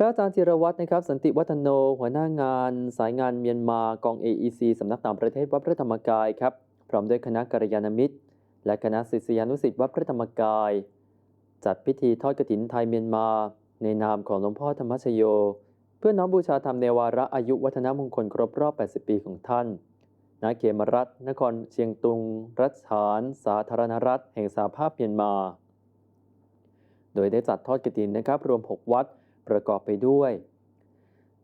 ระอาจารย์จิรวัตรนะครับสันติวัฒโน หัวหน้างาน สายงานเมียนมากอง AEC สำนักต่างประเทศวัดพระธรรมกายครับพร้อมด้วยคณะกัลยาณมิตร และคณะศิษยานุศิษย์วัดพระธรรมกาย จัดพิธีทอดกฐินไทยเมียนมา ในนามของหลวงพ่อธรรมชโย เพื่อน้อมบูชาธรรมในวาระอายุวัฒนมงคลครบรอบ 80 ปีของท่านณเขมรัฐนครเชียงตุง รัฐาน สาธารณรัฐ แห่งสหภาพเมียนมา โดยได้จัดทอดกฐินนะครับรวม 6 วัด ประกอบไปด้วย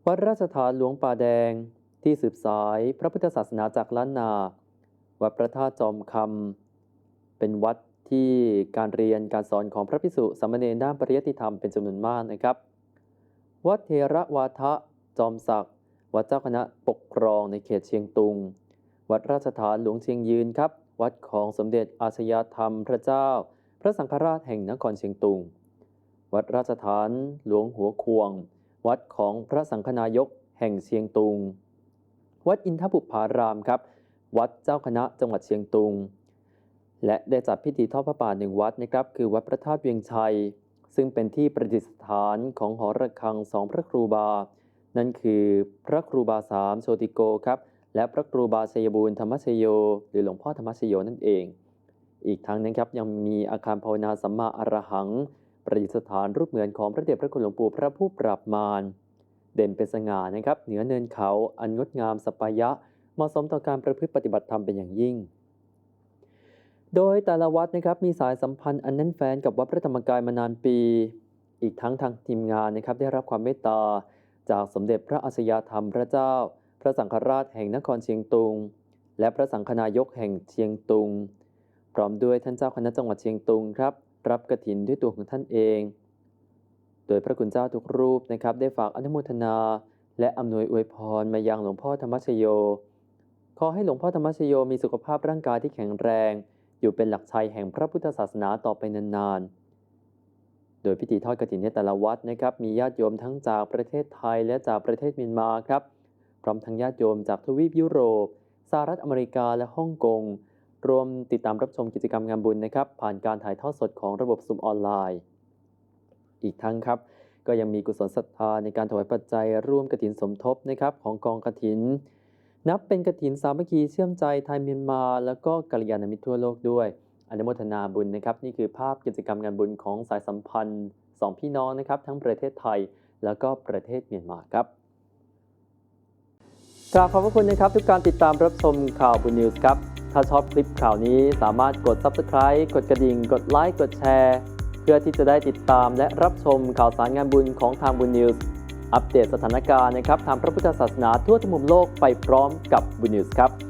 วัดราชฐานหลวงป่าแดงที่สืบสายพระพุทธศาสนาจากล้านนา วัดพระธาตุจอมคำเป็นวัดที่การเรียนการสอนของพระภิกษุสามเณรด้านปริยัติธรรมเป็นจำนวนมากนะครับ วัดเทระวาทะจอมศักดิ์วัดเจ้าคณะปกครองในเขตเชียงตุง วัดราชฐานหลวงเชียงยืนครับ วัดของสมเด็จอาชญาธรรมพระเจ้า พระสังฆราชแห่งนครเชียงตุง วัดราชฐานหลวงหัวควง วัดของพระสังฆนายกแห่งเชียงตุง วัดอินทปุพารามครับ วัดเจ้าคณะจังหวัดเชียงตุง และได้จัดพิธีทอดพระป่าหนึ่งวัดนะครับ คือวัดพระธาตุเวียงชัย ซึ่งเป็นที่ประดิษฐานของหอระฆังสองพระครูบา นั่นคือพระครูบาสามโชติโกครับและพระครูบาชัยบูรณ์ธรรมชโย หรือหลวงพ่อธรรมชโยนั่นเอง อีกทั้งนะครับยังมีอาคารภาวนาสัมมาอรหัง ประดิษฐานรูปเหมือนของพระเดชพระคุณหลวงปู่พระผู้ปราบมาร เด่นเป็นสง่านะครับเหนือเนินเขาอันงดงามสปายะเหมาะสมต่อการประพฤติปฏิบัติธรรมเป็นอย่างยิ่ง โดยแต่ละวัดนะครับมีสายสัมพันธ์อันแน่นแฟ้นกับวัดพระธรรมกายมานานปี อีกทั้งทางทีมงานนะครับได้รับความเมตตา จากสมเด็จพระอัสยาธรรมพระเจ้า พระสังฆราชแห่งนครเชียงตุง และพระสังฆนายกแห่งเชียงตุง พร้อมด้วยท่านเจ้าคณะจังหวัดเชียงตุงครับ รับกฐินด้วยตัวของท่านเอง โดยพระคุณเจ้าทุกรูปนะครับ ได้ฝากอนุโมทนา และอำนวยอวยพรมายังหลวงพ่อธรรมชโย ขอให้หลวงพ่อธรรมชโยมีสุขภาพร่างกายที่แข็งแรง อยู่เป็นหลักชัยแห่งพระพุทธศาสนาต่อไปนานๆ โดยพิธีทอดกฐินในแต่ละวัดนะครับ มีญาติโยมทั้งจากประเทศไทยและจากประเทศเมียนมาครับ พร้อมทั้งญาติโยมจากทวีปยุโรปสหรัฐอเมริกาและฮ่องกง รวมติดตามรับชมกิจกรรมงานบุญนะครับ ผ่านการถ่ายทอดสดของระบบซุมออนไลน์ อีกทั้งครับ ก็ยังมีกุศลศรัทธาในการถวายปัจจัยร่วมกฐินสมทบนะครับของกองกฐิน นับเป็นกฐินสามัคคีเชื่อมใจไทยเมียนมา แล้วก็กัลยาณมิตรทั่วโลกด้วยอนุโมทนาบุญนะครับ นี่คือภาพกิจกรรมงานบุญของสายสัมพันธ์สองพี่น้องนะครับ ทั้งประเทศไทยแล้วก็ประเทศเมียนมาครับกราบขอบพระคุณนะครับทุกการติดตามรับชมข่าวบุญนิวส์ครับ ถ้าชอบคลิปข่าวนี้สามารถกด Subscribe กดกระดิ่ง กดไลค์ กดแชร์ เพื่อที่จะได้ติดตามและรับชมข่าวสารงานบุญของทางบุญนิวส์อัปเดตสถานการณ์นะครับทางพระพุทธศาสนาทั่วทุกมุมโลกไปพร้อมกับบุญนิวส์ครับ